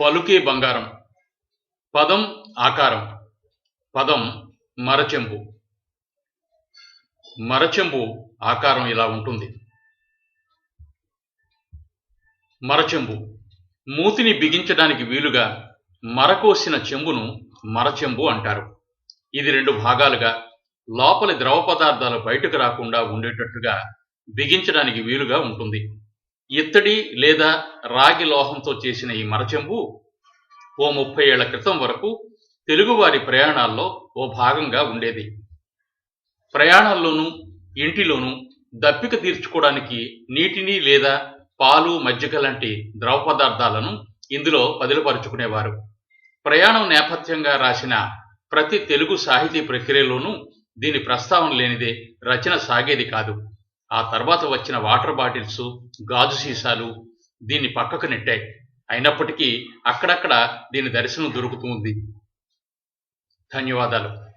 పలుకే బంగారం. పదం ఆకారం. పదం మరచెంబు. మరచెంబు ఆకారం ఇలా ఉంటుంది. మరచెంబు. మూతిని బిగించడానికి వీలుగా మరకోసిన చెంబును మరచెంబు అంటారు. ఇది రెండు భాగాలుగా లోపలి ద్రవ పదార్థాలు బయటకు రాకుండా ఉండేటట్టుగా బిగించడానికి వీలుగా ఉంటుంది. ఇత్తడి లేదా రాగి లోహంతో చేసిన ఈ మరచెంబు ఓ ముప్పై ఏళ్ళ క్రితం వరకు తెలుగువారి ప్రయాణాల్లో ఓ భాగంగా ఉండేది. ప్రయాణాల్లోనూ ఇంటిలోనూ దప్పిక తీర్చుకోవడానికి నీటిని లేదా పాలు మజ్జిగ లాంటి ద్రవ పదార్థాలను ఇందులో పదిలపరుచుకునేవారు ప్రయాణం నేపథ్యంగా రాసిన ప్రతి తెలుగు సాహితీ ప్రక్రియలోనూ దీని ప్రస్తావన లేనిదే రచన సాగేది కాదు. ఆ తర్వాత వచ్చిన వాటర్ బాటిల్స్ గాజు సీసాలు దీన్ని పక్కకు నెట్టాయి. అయినప్పటికీ అక్కడక్కడ దీని దర్శనం దొరుకుతుంది ధన్యవాదాలు.